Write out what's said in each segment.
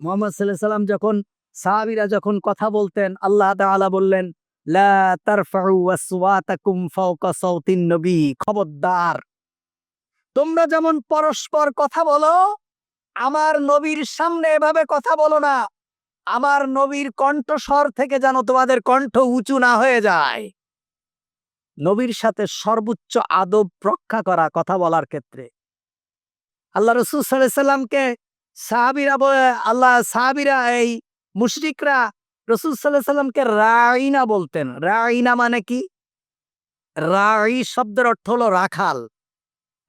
মোহাম্মদ সাল্লাহ সাল্লাম যখন সাহাবিরা যখন কথা বলতেন, আল্লাহ তাআলা বললেন খবরদার। তোমরা যেমন পরস্পর কথা বলো, আমার নবীর সামনে এভাবে কথা বলো না। আমার নবীর কণ্ঠস্বর থেকে যেন তোমাদের কণ্ঠ উঁচু না হয়ে যায়। নবীর সাথে সর্বোচ্চ আদব রক্ষা করা কথা বলার ক্ষেত্রে। আল্লাহ রসুল সাল্লামকে সাহাবিরা আল্লাহ সাহাবিরা এই মুশরিকরা রসুল সাল্লাহ সাল্লামকে রাইনা বলতেন। রাইনা মানে কি? রাই শব্দের অর্থ হলো রাখাল।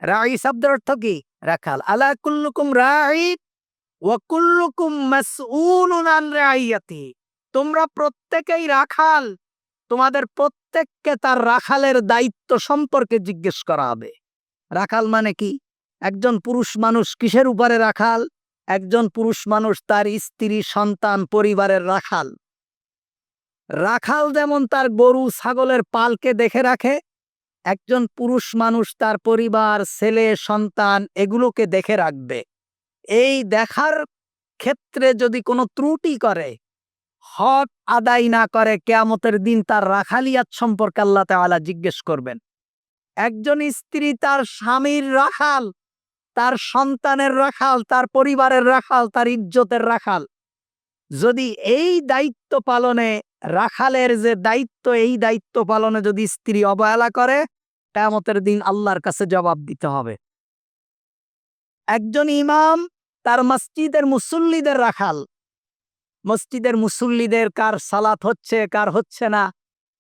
রাই শব্দের অর্থ কি? রাখাল। আলা কুল্লুকুম রাই ওয়া কুল্লুকুম মাসউলুন আন রাইয়াতি। তোমরা প্রত্যেকেই রাখাল। তোমাদের প্রত্যেককে তার রাখালের দায়িত্ব সম্পর্কে জিজ্ঞেস করা হবে। রাখাল মানে কি? একজন পুরুষ মানুষ কিসের উপরে রাখাল? একজন পুরুষ মানুষ তার স্ত্রী, সন্তান, পরিবারের রাখাল। রাখাল যেমন তার গরু, ছাগলের পালকে দেখে রাখে, একজন পুরুষ মানুষ তার পরিবার, ছেলে, সন্তান এগুলোকে দেখে রাখবে। এই দেখার ক্ষেত্রে যদি কোনো ত্রুটি করে, হক আদায় না করে, কেয়ামতের দিন তার রাখালিয়াত সম্পর্কে আল্লাহ তাআলা জিজ্ঞেস করবেন। একজন স্ত্রী তার স্বামীর রাখাল তার সন্তানের রাখাল, তার পরিবারের রাখাল, তার ইজ্জতের রাখাল। যদি এই দায়িত্ব পালনে, রাখালের যে দায়িত্ব, এই দায়িত্ব পালনে যদি স্ত্রী অবহেলা করে, কেয়ামতের দিন আল্লাহর কাছে জবাব দিতে হবে। একজন ইমাম তার মসজিদের মুসল্লিদের রাখাল। মসজিদের মুসল্লিদের কার সালাত হচ্ছে, কার হচ্ছে না,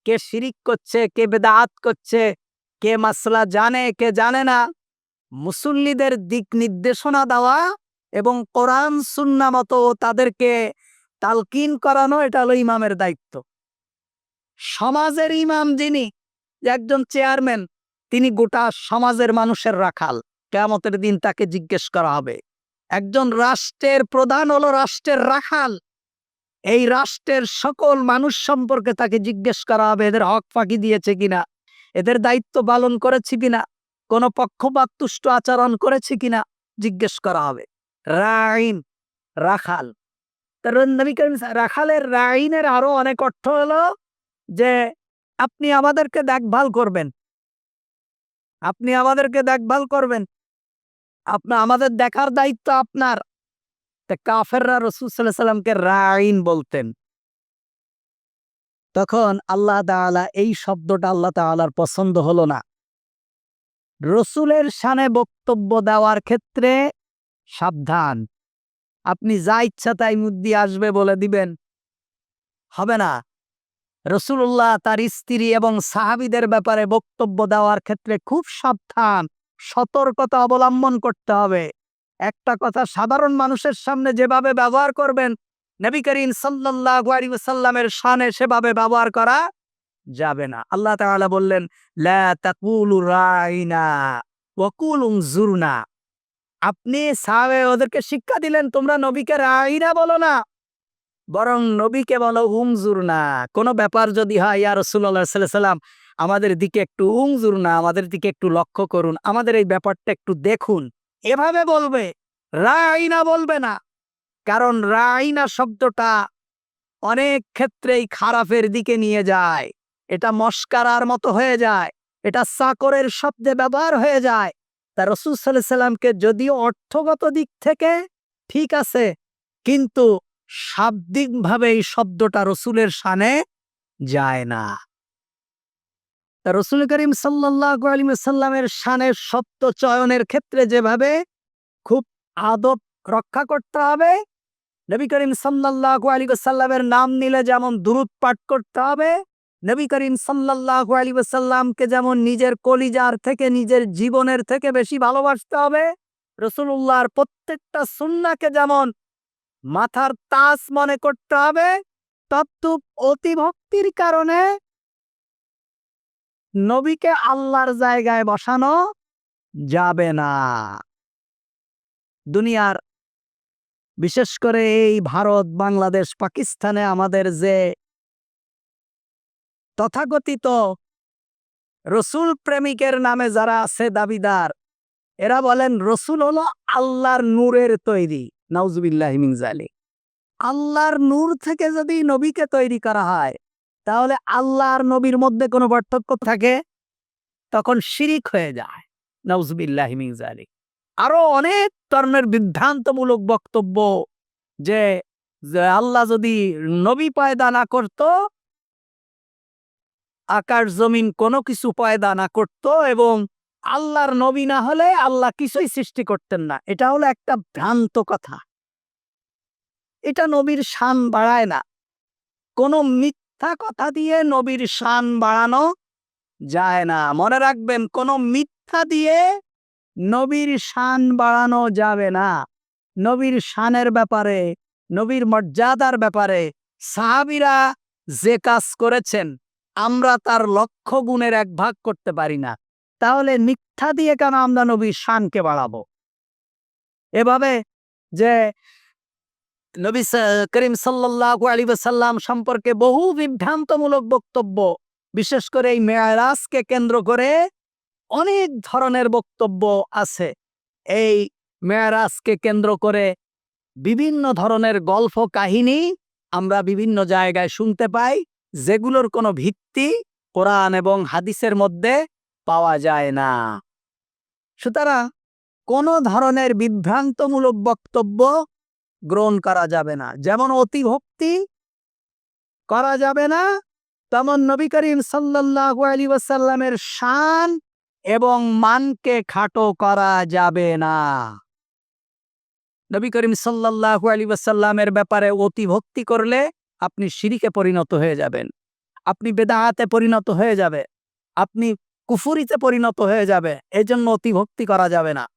কে শিরিক করছে, কে বেদাত করছে, কে মাসলা জানে, কে জানে না মুসল্লিদের দিক নির্দেশনা দেওয়া এবং কোরআন, সুন্না মতো তাদেরকে তালকিন করানো, এটা হলো ইমামের দায়িত্ব। সমাজের ইমাম যিনি একজন চেয়ারম্যান, তিনি গোটা সমাজের মানুষের রাখাল। কেয়ামতের দিন তাকে জিজ্ঞেস করা হবে, একজন রাষ্ট্রের প্রধান হলো রাষ্ট্রের রাখাল। এই রাষ্ট্রের সকল মানুষ সম্পর্কে তাকে জিজ্ঞেস করা হবে, এদের হক ফাঁকি দিয়েছে কিনা? এদের দায়িত্ব পালন করেছি কিনা? কোনো পক্ষপাত তুষ্ট আচরণ করেছে কিনা জিজ্ঞেস করা হবে। রাইন রাখাল। তার নবী করিম রাখালের রাইনের আরও অনেক অর্থ হলো যে, আপনি আমাদেরকে দেখভাল করবেন। আপনি আমাদেরকে দেখভাল করবেন। আপনার আমাদের দেখার দায়িত্ব আপনার। কাফেররা রসুল সাল্লাহ সাল্লামকে রাইন বলতেন। তখন আল্লাহ তাআলা এই শব্দটা আল্লাহ তাআলার পছন্দ হলো না। রসুলের শানে বক্তব্য দেওয়ার ক্ষেত্রে সাবধান। আপনি যা ইচ্ছা তাই মুদ্দি আসবে বলে দিবেন। হবে না। রসুল্লাহ তার স্ত্রী এবং সাহাবিদের ব্যাপারে বক্তব্য দেওয়ার ক্ষেত্রে খুব সাবধান, সতর্কতা অবলম্বন করতে হবে। একটা কথা সাধারণ মানুষের সামনে যেভাবে ব্যবহার করবেন, নবী করিম সাল্লাল্লাহু আলাইহি ওয়াসাল্লামের শানে সেভাবে ব্যবহার করা যাবে না। আল্লাহ তাআলা বললেন, লা আপনি ওদেরকে শিক্ষা দিলেন, তোমরা নবীকে রাইনা বলো না, বরং নবীকে বলো উমজুর না কোনো ব্যাপার যদি হয়, ইয়া রসুল্লাহ সাল্লাম আমাদের দিকে একটু উমজুর না আমাদের দিকে একটু লক্ষ্য করুন, আমাদের এই ব্যাপারটা একটু দেখুন। এভাবে বলবে, রাইনা বলবে না। কারণ রাইনা শব্দটা অনেক ক্ষেত্রেই খারাপের দিকে নিয়ে যায়। এটা মস্কারার মতো হয়ে যায়, এটা চাকরের শব্দে ব্যবহার হয়ে যায়। তা রসুল সাল্লাহ সাল্লামকে যদিও অর্থগত দিক থেকে ঠিক আছে, কিন্তু শাব্দিকভাবে এই শব্দটা রসুলের শানে যায় না। তা রসুল করিম সাল্লাহ আলিমসাল্লামের শানের শব্দ চয়নের ক্ষেত্রে যেভাবে খুব আদব রক্ষা করতে হবে, নবী করিম সাল্লাহ আলী সাল্লামের নাম নিলে যেমন দূরত পাঠ করতে হবে নবী করিম সাল্লাহ আলী সাল্লামকে যেমন নিজের কলিজার থেকে নিজের জীবনের থেকে বেশি ভালোবাসতে হবে রসুল্লাহর প্রত্যেকটা সুন্নাকে যেমন মাথার তাস মনে করতে হবে তত্ত্ব অতিভক্তির কারণে নবীকে আল্লাহর জায়গায় বসানো যাবে না। দুনিয়ার, বিশেষ করে এই ভারত, বাংলাদেশ, পাকিস্তানে আমাদের যে তথাকথিত রসুল প্রেমিকের নামে যারা আছে দাবিদার, এরা বলেন রসুল হলো আল্লাহর নূরের তৈরি। নাউজুবিল্লাহ মিনজালি আল্লাহর নূর থেকে যদি নবীকে তৈরি করা হয়, তাহলে আল্লাহ আর নবীর মধ্যে কোনো পার্থক্য থাকে? তখন শিরিক হয়ে যায়। নজবিল্লাহ মিজালি আরও অনেক ধরনের বিভ্রান্তমূলক বক্তব্য যে আল্লাহ যদি নবী পায়দা না করত আকাশ জমিন কোনো কিছু পয়দা না করত এবং আল্লাহর নবী না হলে আল্লাহ কিছুই সৃষ্টি করতেন না। এটা হলো একটা ভ্রান্ত কথা। এটা নবীর শান বাড়ায় না। কোনো মিথ্যা কথা দিয়ে নবীর শান বাড়ানো যায় না। মনে রাখবেন, কোনো মিথ্যা দিয়ে নবীর শান বাড়ানো যাবে না। নবীর শানের ব্যাপারে, নবীর মর্যাদার ব্যাপারে সাহাবিরা যে কাজ করেছেন আমরা তার লক্ষ্য গুণের এক ভাগ করতে পারি না। তাহলে মিথ্যা দিয়ে কেন আমরা নবীর শানকে বাড়াবো? এভাবে যে নবী করিম সাল্লাল্লাহু আলাইহি ওয়াসাল্লাম সম্পর্কে বহু বিভ্রান্তমূলক বক্তব্য, বিশেষ করে এই মেয়ারাজকে কেন্দ্র করে অনেক ধরনের বক্তব্য আছে। এই মেয়ারাজকে কেন্দ্র করে বিভিন্ন ধরনের গল্প কাহিনী আমরা বিভিন্ন জায়গায় শুনতে পাই। যেগুলোর কোনো ভিত্তি কোরআন এবং হাদিসের মধ্যে পাওয়া যায় না। সুতরাং কোনো ধরনের বিভ্রান্তমূলক বক্তব্য গ্রহণ করা যাবে না। যেমন অতিভক্তি করা যাবে না, তেমন নবী করিম ওয়াসাল্লামের শান এবং মানকে খাটো করা যাবে না। নবী করিম সাল্লাল্লাহু আলাইহি ওয়াসাল্লামের ব্যাপারে অতিভক্তি করলে আপনি সিরিকে পরিণত হয়ে যাবেন। আপনি বেদাহাতে পরিণত হয়ে যাবে। আপনি কুফুরিতে পরিণত হয়ে যাবে। এজন্য অতিভক্তি করা যাবে না।